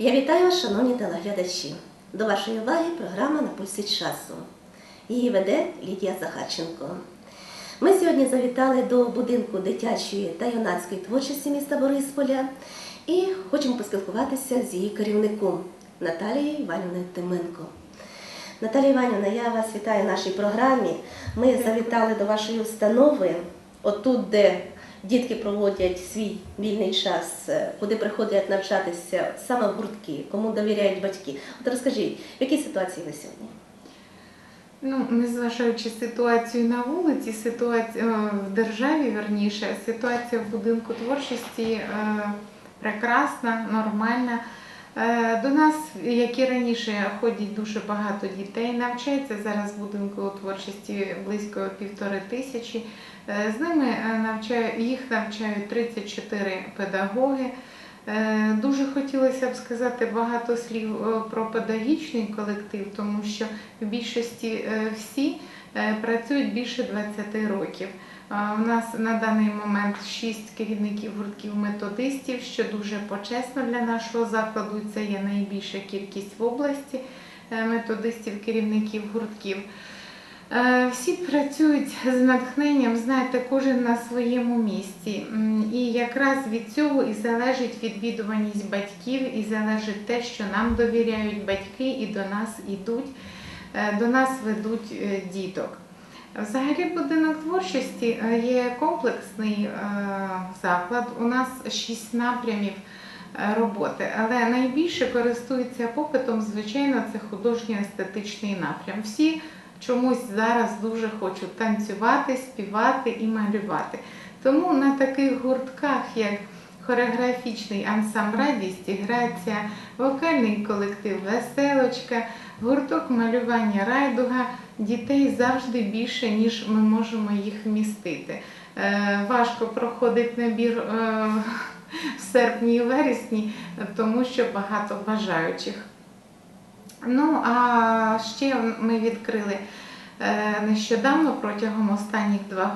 Я вітаю вас, шановні телеглядачі. До вашої уваги програма на пульсі часу. Її веде Лідія Захарченко. Ми сьогодні завітали до будинку дитячої та юнацької творчості міста Борисполя і хочемо поспілкуватися з її керівником Наталією Іванівною Тименко. Наталія Іванівна, я вас вітаю в нашій програмі. Ми завітали до вашої установи, отут, де дітки проводять свій вільний час, е, куди приходять навчатися саме в гуртки, кому довіряють батьки. От розкажіть, в якій ситуації ви сьогодні? Ну, незважаючи ситуацію на вулиці, ситуацію в державі, верніше, ситуація в будинку творчості е, прекрасна, нормальна. Е, До нас, як і раніше, ходять дуже багато дітей, навчається зараз в будинку у творчості близько півтори тисячі. Е, З ними е, навчаю, їх навчають 34 педагоги. Дуже хотілося б сказати багато слів про педагогічний колектив, тому що в більшості всі працюють більше 20 років. У нас на даний момент 6 керівників гуртків методистів, що дуже почесно для нашого закладу. Це є найбільша кількість в області е, методистів, керівників гуртків. Е, Всі працюють з натхненням, знаєте, кожен на своєму місці. І якраз від цього і залежить відвідуваність батьків, і залежить те, що нам довіряють батьки і до нас йдуть, е, до нас ведуть діток. Взагалі будинок творчості е, є комплексний е, заклад. У нас шість напрямів е, роботи, але найбільше користується попитом, звичайно, це художньо-естетичний напрям. Всі чомусь зараз дуже хочуть танцювати, співати і малювати. Тому на таких гуртках, як хореографічний ансамбль радість і вокальний колектив Веселочка, гурток малювання райдуга, дітей завжди більше, ніж ми можемо їх вмістити. Е, Важко проходить набір е, в серпні і вересні, тому що багато бажаючих. Ну, а ще ми відкрили е, нещодавно, протягом останніх е,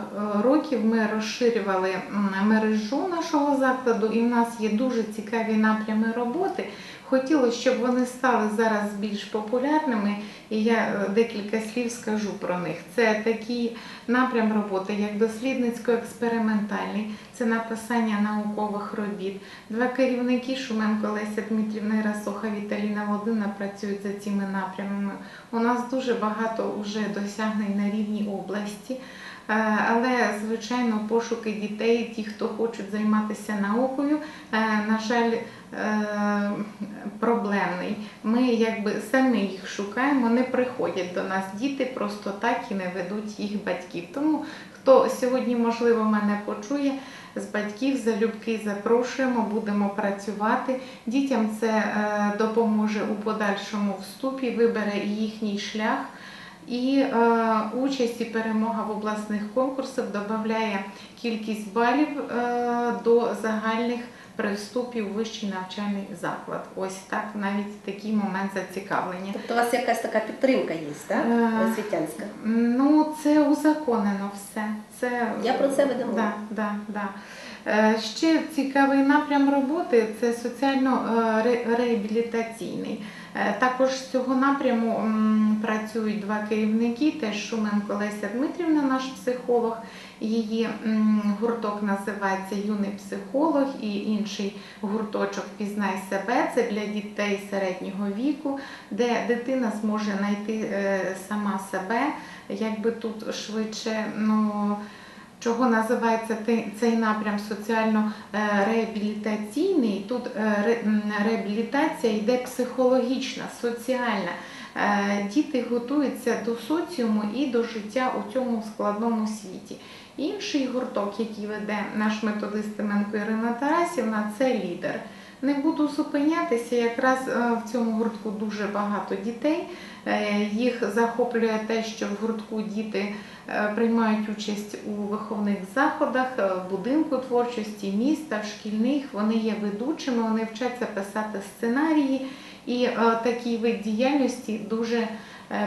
років, ми розширювали мережу нашого закладу, і в нас є дуже цікаві напрями роботи. Хотілося, щоб вони стали зараз більш популярними, і я е, декілька слів скажу про них. Це такий напрям роботи, як дослідницько-експериментальний, це написання наукових робіт. Два керівники Шуменко Леся Дмитрівна і Расоха Віталіна Володина працюють за цими напрямами. У нас дуже багато вже досягнень на рівні області. Е, Але, звичайно, пошуки дітей, ті, хто хочуть займатися наукою, е, на жаль, е, проблемний. Ми якби самі їх шукаємо, не приходять до нас діти просто так і не ведуть їх батьків. Тому хто сьогодні, можливо, мене почує, з батьків залюбки запрошуємо, будемо працювати. Дітям це допоможе у подальшому вступі, вибере їхній шлях. І е, участь і перемога в обласних конкурсах додає кількість балів е, до загальних при вступі у вищий навчальний заклад. Ось так навіть такий момент зацікавлення. Тобто у вас якась така підтримка є, так? Е. Ну, це узаконено все. Це Я про це мову. Да, да, да. Е, Ще цікавий напрям роботи це соціально-реабілітаційний. Е, Також з цього напряму працюють два керівники, теж Шуменко Леся Дмитрівна, наш психолог. Її гурток називається Юний психолог і інший гурточок Пізнай себе. Це для дітей середнього віку, де дитина зможе знайти е, сама себе, якби тут швидше. ну, Чого називається цей напрям соціально-реабілітаційний? Тут е, ре- м, реабілітація йде психологічна, соціальна. Е, Діти готуються до соціуму і до життя у цьому складному світі. Інший гурток, який веде наш методист Тименко Ірина Тарасівна, це лідер. Не буду зупинятися, якраз е, в цьому гуртку дуже багато дітей. Е, Їх захоплює те, що в гуртку діти е, приймають участь у виховних заходах, е, в будинку творчості міста, в шкільних. Вони є ведучими, вони вчаться писати сценарії, і е, такий вид діяльності дуже е,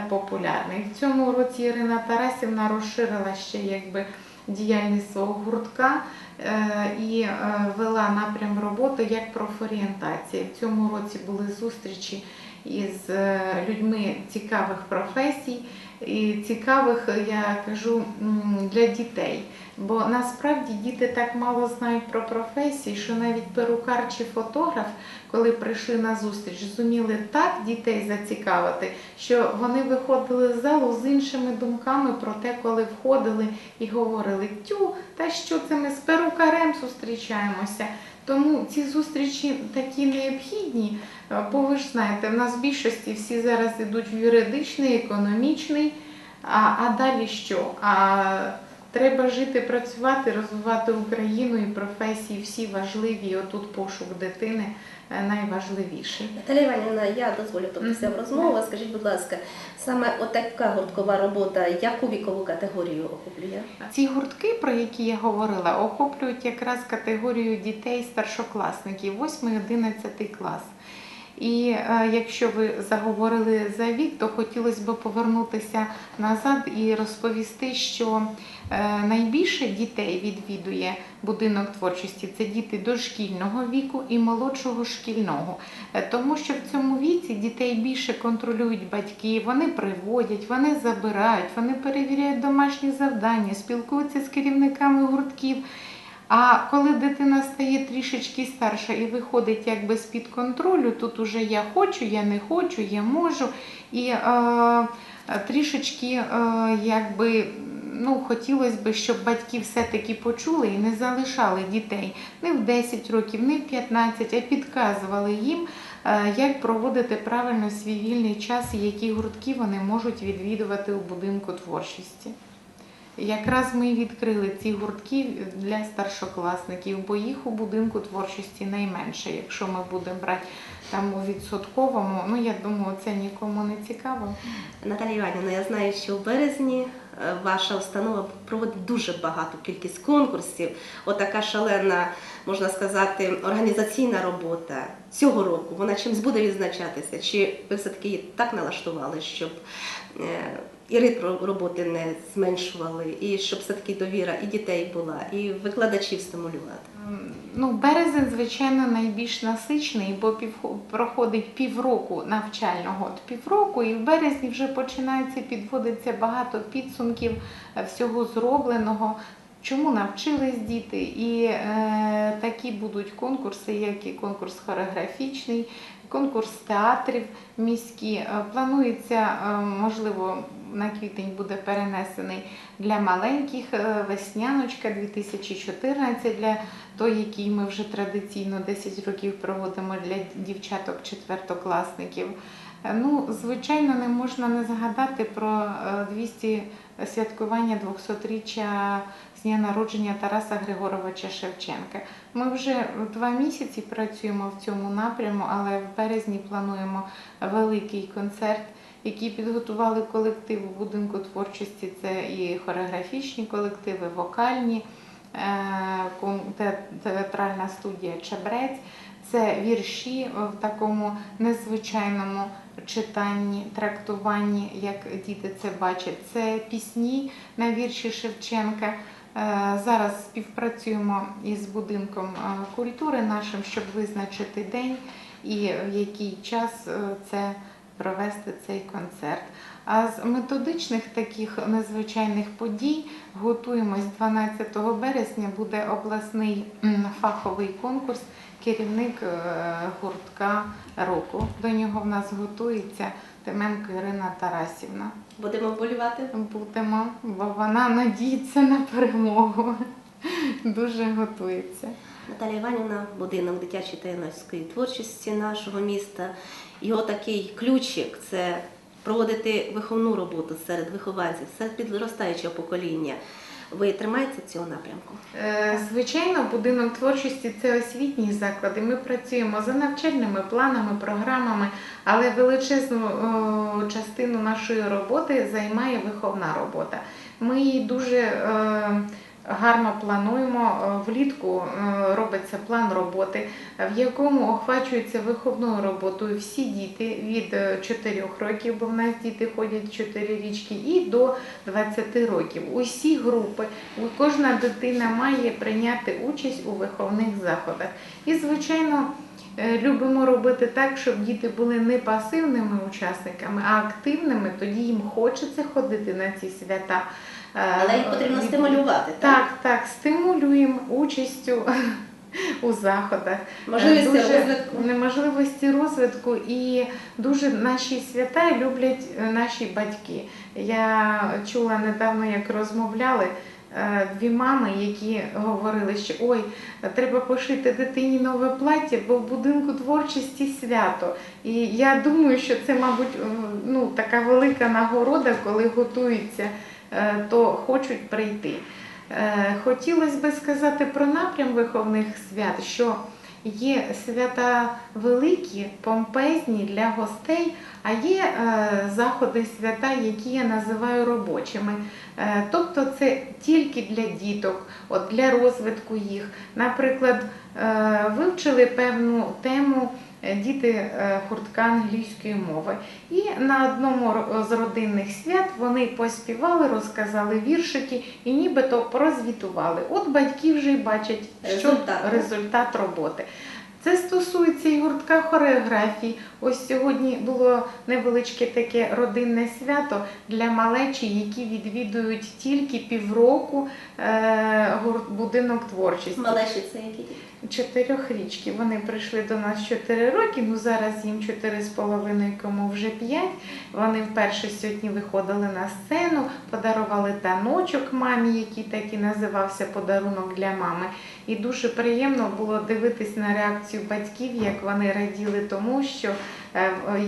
популярний. В цьому році Ірина Тарасівна розширила ще якби діяльність свого гуртка е, і е, вела напрям роботи як профорієнтація. В цьому році були зустрічі із е, людьми цікавих професій і цікавих, я кажу, для дітей. Бо насправді діти так мало знають про професії, що навіть перукар чи фотограф, коли прийшли на зустріч, зуміли так дітей зацікавити, що вони виходили з залу з іншими думками про те, коли входили і говорили: Тю, та що це ми з перукарем зустрічаємося. Тому ці зустрічі такі необхідні, е, бо ви ж знаєте, в нас в більшості всі зараз йдуть в юридичний, економічний, а, а далі що? А треба жити, працювати, розвивати Україну і професії всі важливі. І Отут пошук дитини е, найважливіший. Наталя Іванівна, я дозволю втрутитися в розмову. Скажіть, будь ласка, саме отака гурткова робота, яку вікову категорію охоплює? Ці гуртки, про які я говорила, охоплюють якраз категорію дітей старшокласників, 8-11 клас. І е, якщо ви заговорили за вік, то хотілося б повернутися назад і розповісти, що е, найбільше дітей відвідує будинок творчості це діти дошкільного віку і молодшого шкільного. Е, Тому що в цьому віці дітей більше контролюють батьки, вони приводять, вони забирають, вони перевіряють домашні завдання, спілкуються з керівниками гуртків. А коли дитина стає трішечки старша і виходить якби з-під контролю, тут уже я хочу, я не хочу, я можу. І е, трішечки е, якби. Ну, хотілося б, щоб батьки все-таки почули і не залишали дітей не в 10 років, не в 15, а підказували їм, е, як проводити правильно свій вільний час і які гуртки вони можуть відвідувати у будинку творчості. Якраз ми відкрили ці гуртки для старшокласників, бо їх у будинку творчості найменше. Якщо ми будемо брати там у відсотковому, ну я думаю, це нікому не цікаво. Наталя Іванівна, я знаю, що в березні е, ваша установа проводить дуже багату кількість конкурсів. Отака шалена, можна сказати, організаційна робота цього року. Вона чимось буде відзначатися? Чи ви все-таки її так налаштували, щоб е, і ритм роботи не зменшували, і щоб все-таки довіра і дітей була, і викладачів стимулювати? Ну, березень, звичайно, найбільш насичений, бо пів, проходить півроку навчального от півроку, і в березні вже починається підводиться багато підсумків е, всього зробленого. Чому навчились діти? І е, такі будуть конкурси, як і конкурс хореографічний, конкурс театрів міські. Е, Планується, е, можливо, на квітень буде перенесений для маленьких е, весняночка 2014 для той, який ми вже традиційно 10 років проводимо для дівчаток четвертокласників. Е, Ну, звичайно, не можна не згадати про е, 200 святкування 200-річчя з дня народження Тараса Григоровича Шевченка. Ми вже два місяці працюємо в цьому напряму, але в березні плануємо великий концерт, який підготували колектив у будинку творчості. Це і хореографічні колективи, вокальні, е, театральна студія Чебрець. Це вірші в такому незвичайному читанні, трактуванні, як діти це бачать. Це пісні на вірші Шевченка. Е, Зараз співпрацюємо із будинком е, культури нашим, щоб визначити день і в який час е, це провести цей концерт. А з методичних таких незвичайних подій готуємось 12 березня. Буде обласний фаховий конкурс керівник е, гуртка року. До нього в нас готується Теменко Ірина Тарасівна. Будемо вболівати? Будемо, бо вона надіється на перемогу. Дуже готується. Наталія Іванівна, будинок дитячої та юнацької творчості нашого міста. Його такий ключик це проводити виховну роботу серед вихованців, серед підростаючого покоління. Ви тримаєтеся цього напрямку? Е, Звичайно, будинок творчості це освітні заклади. ми працюємо за навчальними планами, програмами, але величезну частину нашої роботи займає виховна робота. Ми її дуже е, гарно плануємо. Е, Влітку е, робиться план роботи, в якому охвачується виховною роботою всі діти від 4 років, бо в нас діти ходять 4 річки, і до 20 років. Усі групи, кожна дитина має прийняти участь у виховних заходах. І, звичайно, е, любимо робити так, щоб діти були не пасивними учасниками, а активними. Тоді їм хочеться ходити на ці свята. Е, Але їх потрібно стимулювати. Так, так, стимулюємо участю у заходах. Можливість Дуже розвитку. Неможливості розвитку і дуже наші свята люблять е, наші батьки. Я чула недавно, як розмовляли. е, Дві мами, які говорили, що ой, треба пошити дитині нове плаття, бо в будинку творчості свято. І я думаю, що це, мабуть, е, ну, така велика нагорода, коли готуються, е, то хочуть прийти. Е, Хотілося би сказати про напрям виховних свят, що є свята великі, помпезні для гостей, а є е, заходи свята, які я називаю робочими. Е, Тобто це тільки для діток, от для розвитку їх. Наприклад, е, вивчили певну тему. Е, Діти е, гуртка англійської мови. І на одному з родинних свят вони поспівали, розказали віршики і нібито прозвітували. От батьки вже й бачать, що Результат. результат роботи. Це стосується і гуртка хореографії. Ось сьогодні було невеличке таке родинне свято для малечі, які відвідують тільки півроку е, будинок творчості. Малеші це які? Чотирьохрічки. Вони прийшли до нас 4 роки, ну зараз їм 4,5, кому вже 5. Вони вперше сьогодні виходили на сцену, подарували таночок мамі, який так і називався подарунок для мами. І дуже приємно було дивитись на реакцію батьків, як вони раділи тому, що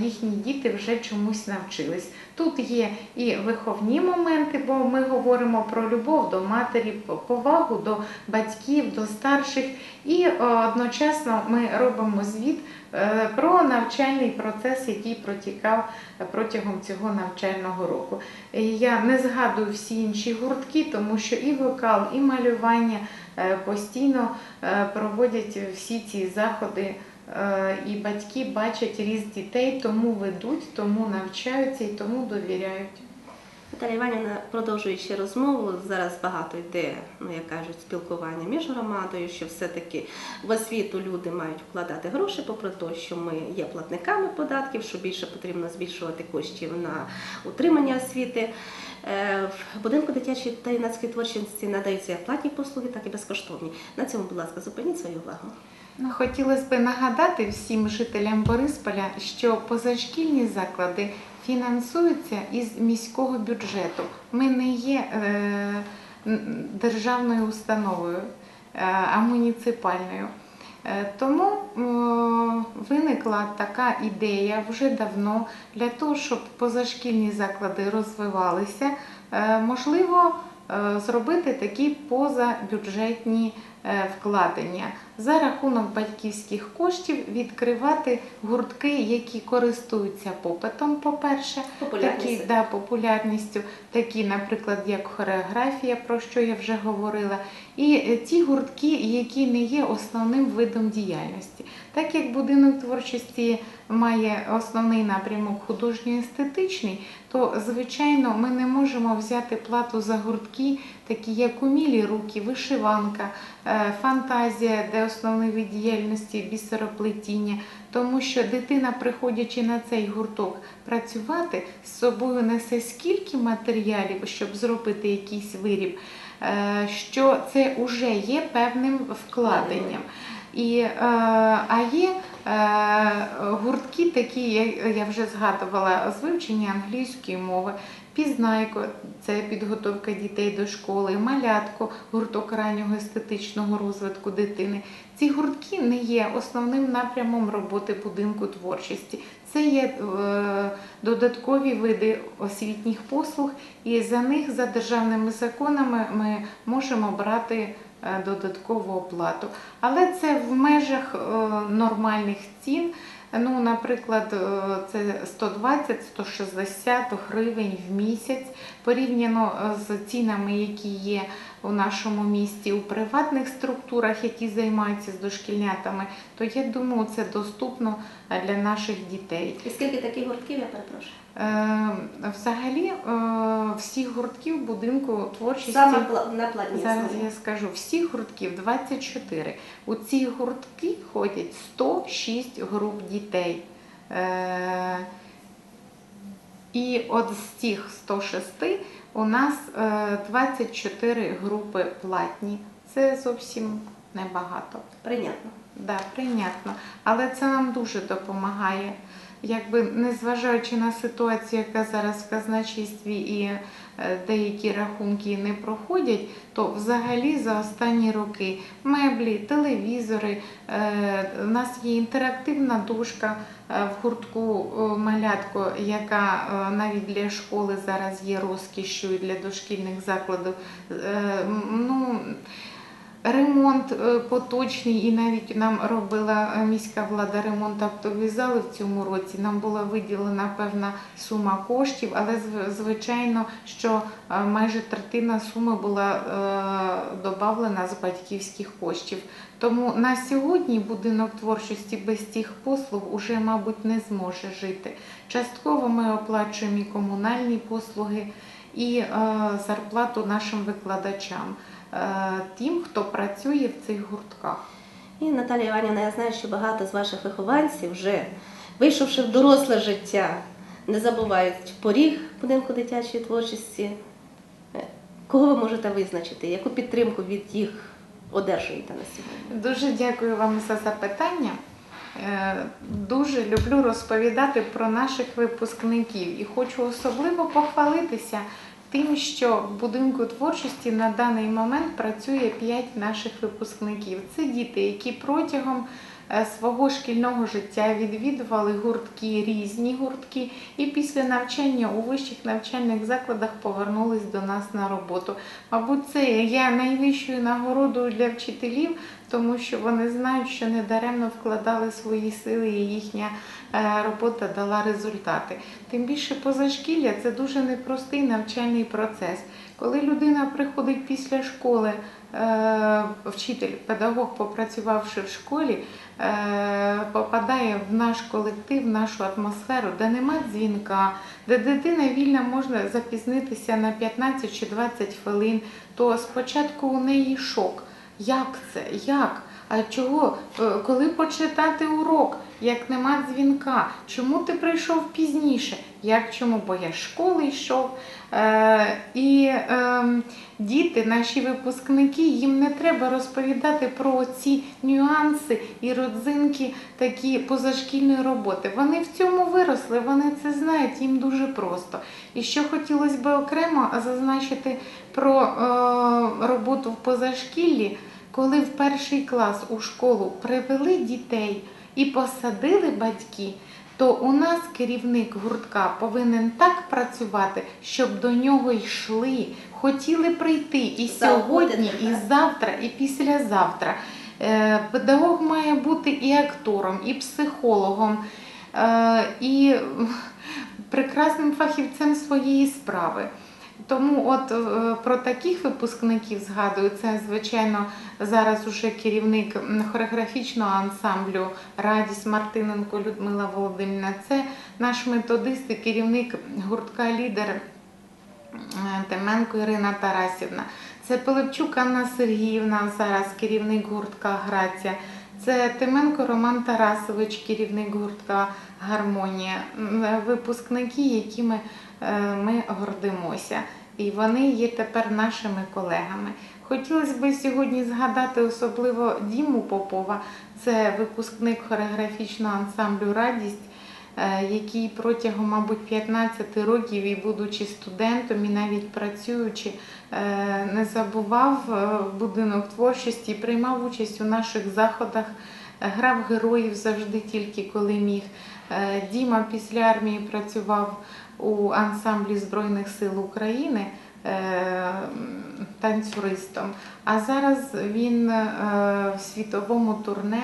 їхні діти вже чомусь навчились. Тут є і виховні моменти, бо ми говоримо про любов до матері, повагу до батьків, до старших, і е, одночасно ми робимо звіт е, про навчальний процес, який протікав е, протягом цього навчального року. Я не згадую всі інші гуртки, тому що і вокал, і малювання е, постійно е, проводять всі ці заходи. Е, І батьки бачать ріст дітей, тому ведуть, тому навчаються і тому довіряють. Наталя Іванівна, продовжуючи розмову, зараз багато йде, ну як кажуть, спілкування між громадою, що все-таки в освіту люди мають вкладати гроші, попри те, що ми є платниками податків, що більше потрібно збільшувати коштів на утримання освіти. Е, В будинку дитячої та юнацької творчості надаються як платні послуги, так і безкоштовні. На цьому, будь ласка, зупиніть свою увагу. Ну, хотілося б нагадати всім жителям Борисполя, що позашкільні заклади фінансуються із міського бюджету. Ми не є е, державною установою, е, а муніципальною. Е, Тому виникла така ідея вже давно для того, щоб позашкільні заклади розвивалися, можливо, зробити такі позабюджетні е, вкладення за рахунок батьківських коштів відкривати гуртки, які користуються попитом, по-перше, такі Популярність. да, популярністю, такі, наприклад, як хореографія, про що я вже говорила, і е, ті гуртки, які не є основним видом діяльності. Так як будинок творчості має основний напрямок художньо-естетичний, то звичайно ми не можемо взяти плату за гуртки, такі як умілі руки, вишиванка, е, фантазія, де основний вид діяльності бісероплетіння, тому що дитина, приходячи на цей гурток працювати, з собою несе скільки матеріалів, щоб зробити якийсь виріб, що це вже є певним вкладенням. І, е, а є е, гуртки, такі, я вже згадувала, з вивчення англійської мови, пізнайко це підготовка дітей до школи, малятко, гурток раннього естетичного розвитку дитини. Ці гуртки не є основним напрямом роботи будинку творчості. Це є е, додаткові види освітніх послуг, і за них за державними законами ми можемо брати е, додаткову оплату. Але це в межах е, нормальних цін. Ну, наприклад, е, це 120-160 гривень в місяць порівняно е, з цінами, які є у нашому місті у приватних структурах, які займаються з дошкільнятами, то я думаю, це доступно для наших дітей. І скільки таких гуртків, я перепрошую? Е, Взагалі, е, всіх гуртків будинку творчості. Саме на Зараз я скажу, всіх гуртків 24. У ці гуртки ходять 106 груп дітей. Е, і от з цих 106 у нас е, 24 групи платні. Це зовсім небагато. Прийнятно. Да, прийнятно. Але це нам дуже допомагає. Якби незважаючи на ситуацію, яка зараз в казначействі і е, деякі рахунки не проходять, то взагалі за останні роки меблі, телевізори, е, у нас є інтерактивна дошка е, в гуртку малятко, яка навіть для школи зараз є розкішшю і для дошкільних закладів. Ну, Ремонт е, поточний, і навіть нам робила е, міська влада ремонт актової зали в цьому році. Нам була виділена певна сума коштів, але звичайно, що е, майже третина суми була додавлена з батьківських коштів. Тому на сьогодні будинок творчості без цих послуг уже, мабуть, не зможе жити. Частково ми оплачуємо і комунальні послуги, і зарплату нашим викладачам тим, хто працює в цих гуртках. І Наталія Іванівна, я знаю, що багато з ваших вихованців вже, вийшовши в доросле життя, не забувають поріг будинку дитячої творчості. Е, Кого ви можете визначити? Яку підтримку від їх одержуєте на сьогодні? Дуже дякую вам за запитання. Е, Дуже люблю розповідати про наших випускників і хочу особливо похвалитися тим, що в будинку творчості на даний момент працює 5 наших випускників. Це діти, які протягом е, свого шкільного життя відвідували гуртки, різні гуртки, і після навчання у вищих навчальних закладах повернулись до нас на роботу. Мабуть, це є найвищою нагородою для вчителів, тому що вони знають, що недаремно вкладали свої сили, і їхня е, робота дала результати. Тим більше позашкілля це дуже непростий навчальний процес. Коли людина приходить після школи, е, вчитель, педагог, попрацювавши в школі, е, попадає в наш колектив, в нашу атмосферу, де нема дзвінка, де дитина вільно може запізнитися на 15 чи 20 хвилин, то спочатку у неї шок. Як це? Як? А чого? Е, Коли почитати урок, як нема дзвінка? Чому ти прийшов пізніше? Як чому? Бо я з школи йшов. Е, і е, діти, наші випускники, їм не треба розповідати про ці нюанси і родзинки такі позашкільної роботи. Вони в цьому виросли, вони це знають, їм дуже просто. І що хотілося б окремо зазначити про е, роботу в позашкіллі, коли в перший клас у школу привели дітей і посадили батьки, то у нас керівник гуртка повинен так працювати, щоб до нього йшли, хотіли прийти і сьогодні, і завтра, і післязавтра. Е, Педагог має бути і актором, і психологом, е, і прекрасним фахівцем своєї справи. Тому от е, про таких випускників згадую, це звичайно зараз уже керівник хореографічного ансамблю Радість Мартиненко Людмила Володимирівна. Це наш методист і керівник гуртка лідер Теменко Ірина Тарасівна. Це Пилипчук Анна Сергіївна, зараз керівник гуртка Грація. Це Тименко Роман Тарасович, керівник гуртка Гармонія. Випускники, якими е, ми гордимося. І вони є тепер нашими колегами. Хотілося б сьогодні згадати особливо Діму Попова, це випускник хореографічного ансамблю Радість, е, який протягом, мабуть, 15 років і будучи студентом, і навіть працюючи, е, не забував е, будинок творчості, приймав участь у наших заходах, е, грав героїв завжди тільки коли міг. Е, Діма після армії працював у ансамблі Збройних сил України е, танцюристом. А зараз він е, в світовому турне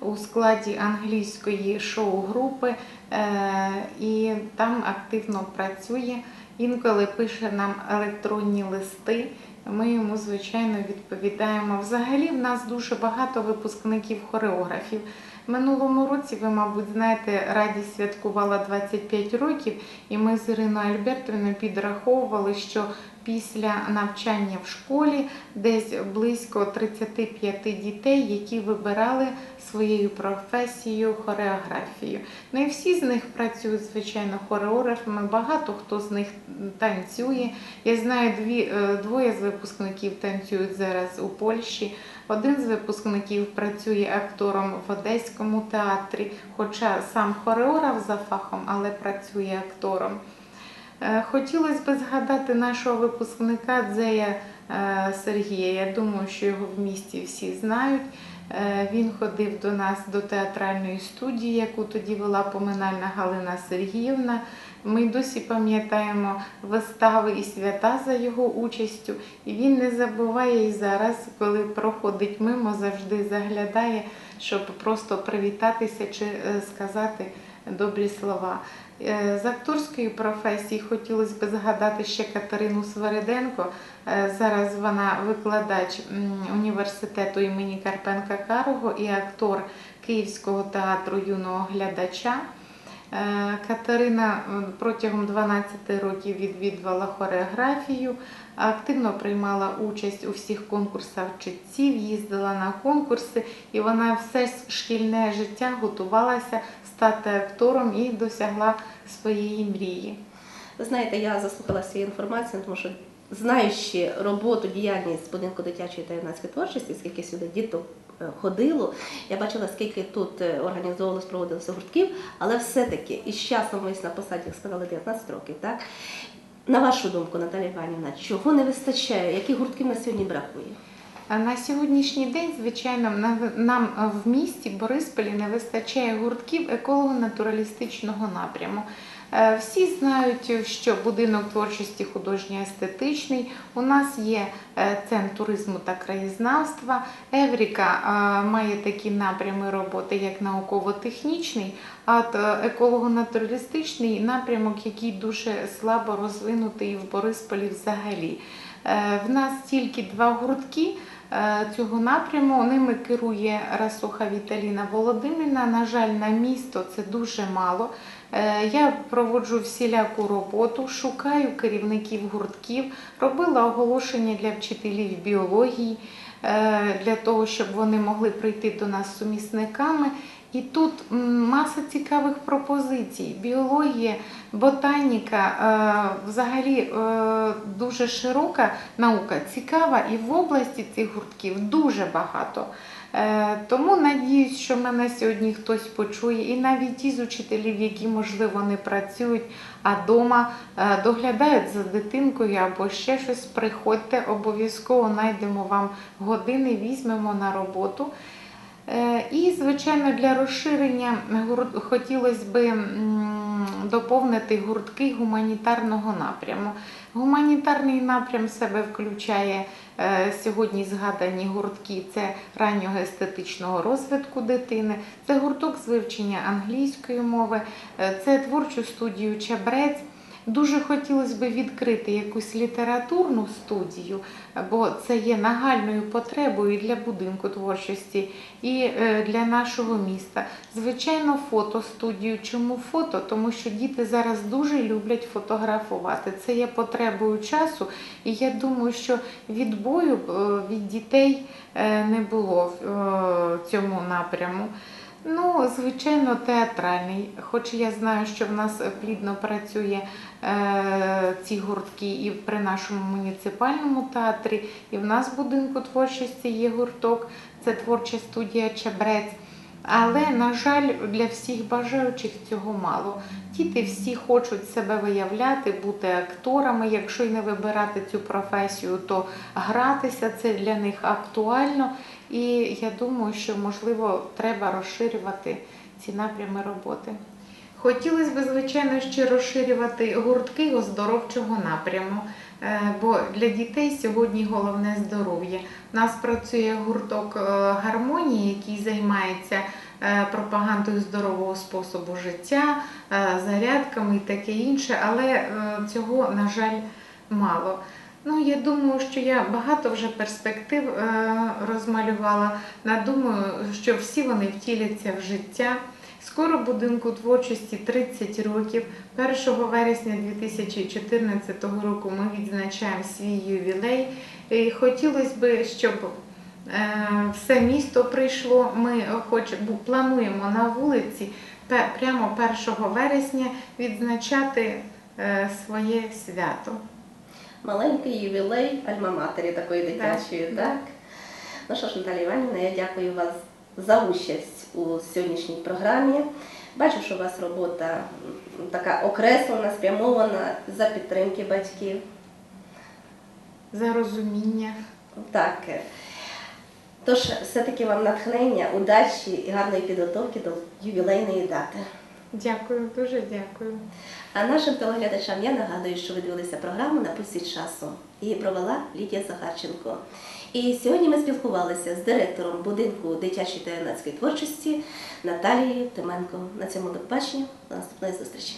у складі англійської шоу-групи е, і там активно працює. Інколи пише нам електронні листи Ми йому, звичайно, відповідаємо. Взагалі, в нас дуже багато випускників хореографів. Минулому році, ви, мабуть, знаєте, радість святкувала 25 років, і ми з Іриною Альбертовною підраховували, що після навчання в школі десь близько 35 дітей, які вибирали своєю професією хореографію. Ну і всі з них працюють, звичайно, хореографами. Багато хто з них танцює. Я знаю, дві, е, двоє з випускників танцюють зараз у Польщі. Один з випускників працює актором в Одеському театрі, хоча сам хореограф за фахом, але працює актором. Е, Хотілося б згадати нашого випускника Дзея е, Сергія. Я думаю, що його в місті всі знають. Е, Він ходив до нас до театральної студії, яку тоді вела поминальна Галина Сергіївна. Ми досі пам'ятаємо вистави і свята за його участю. І він не забуває і зараз, коли проходить мимо, завжди заглядає, щоб просто привітатися чи е, сказати добрі слова. Е, З акторської професії хотілося б згадати ще Катерину Свириденко. Е, Зараз вона викладач університету імені Карпенка Карого і актор Київського театру юного глядача. Е, Катерина протягом 12 років відвідувала хореографію, активно приймала участь у всіх конкурсах читців, їздила на конкурси, і вона все шкільне життя готувалася стати актором і досягла своєї мрії. Ви знаєте, я заслухалася цією інформацією, тому що знаючи роботу, діяльність будинку дитячої та юнацької творчості, скільки сюди діток ходило, я бачила, скільки тут е, організовувалось, проводилося гуртків, але все-таки із часом ви на посаді, сказали, 19 років, так? На вашу думку, Наталія Іванівна, чого не вистачає, яких гуртків на сьогодні бракує? На сьогоднішній день, звичайно, нам в місті Борисполі не вистачає гуртків еколого-натуралістичного напряму. Е, Всі знають, що будинок творчості художньо-естетичний. У нас є е, центр туризму та краєзнавства. Евріка е, має такі напрями роботи, як науково-технічний, а еколого-натуралістичний напрямок, який дуже слабо розвинутий в Борисполі взагалі. В нас тільки два гуртки цього напряму. Ними керує Расуха Віталіна Володимирівна. На жаль, на місто це дуже мало. Е, Я проводжу всіляку роботу, шукаю керівників гуртків, робила оголошення для вчителів біології, е, для того, щоб вони могли прийти до нас сумісниками. І тут маса цікавих пропозицій. Біологія, ботаніка, е, взагалі е, дуже широка наука, цікава, і в області цих гуртків дуже багато. Е, Тому надіюсь, що мене сьогодні хтось почує, і навіть ті з учителів, які, можливо, не працюють, а вдома доглядають за дитинкою або ще щось, приходьте, обов'язково знайдемо вам години, візьмемо на роботу. Е, І, звичайно, для розширення хотілося б доповнити гуртки гуманітарного напряму. Гуманітарний напрям себе включає е, сьогодні згадані гуртки це раннього естетичного розвитку дитини, це гурток з вивчення англійської мови, е, це творчу студію Чебрець. Дуже хотілося б відкрити якусь літературну студію, бо це є нагальною потребою і для будинку творчості, і е, для нашого міста. Звичайно, фотостудію. Чому фото? Тому що діти зараз дуже люблять фотографувати. Це є потребою часу, і я думаю, що відбою е, від дітей е, не було в цьому напряму. Ну, звичайно, театральний. Хоч я знаю, що в нас плідно працює е, ці гуртки і при нашому муніципальному театрі, і в нас в будинку творчості є гурток, це творча студія Чебрець. Але, на жаль, для всіх бажаючих цього мало. Діти всі хочуть себе виявляти, бути акторами. Якщо й не вибирати цю професію, то гратися це для них актуально. І я думаю, що можливо треба розширювати ці напрями роботи. Хотілося б, звичайно, ще розширювати гуртки оздоровчого напряму, е, бо для дітей сьогодні головне здоров'я. У нас працює гурток е, гармонії, який займається е, пропагандою здорового способу життя, зарядками і таке інше, але цього, на жаль, мало. Ну, я думаю, що я багато вже перспектив е, розмалювала. Надумаю, що всі вони втіляться в життя. Скоро будинку творчості 30 років. 1 вересня 2014 року ми відзначаємо свій ювілей. І хотілося б, щоб е, все місто прийшло. Ми хоч плануємо на вулиці прямо 1 вересня відзначати е, своє свято. Маленький ювілей альма-матері такої дитячої, Да, так? Ну що ж, Наталія Іванівна, я дякую вас за участь у сьогоднішній програмі. Бачу, що у вас робота така окреслена, спрямована за підтримки батьків. За розуміння. Так. Тож, все-таки вам натхнення, удачі і гарної підготовки до ювілейної дати. Дякую, дуже дякую. А нашим телеглядачам я нагадую, що ви дивилися програму на пульсі часу. Її провела Лідія Захарченко. І сьогодні ми спілкувалися з директором будинку дитячої та юнацької творчості Наталією Тименко. На цьому до побачення. До наступної зустрічі.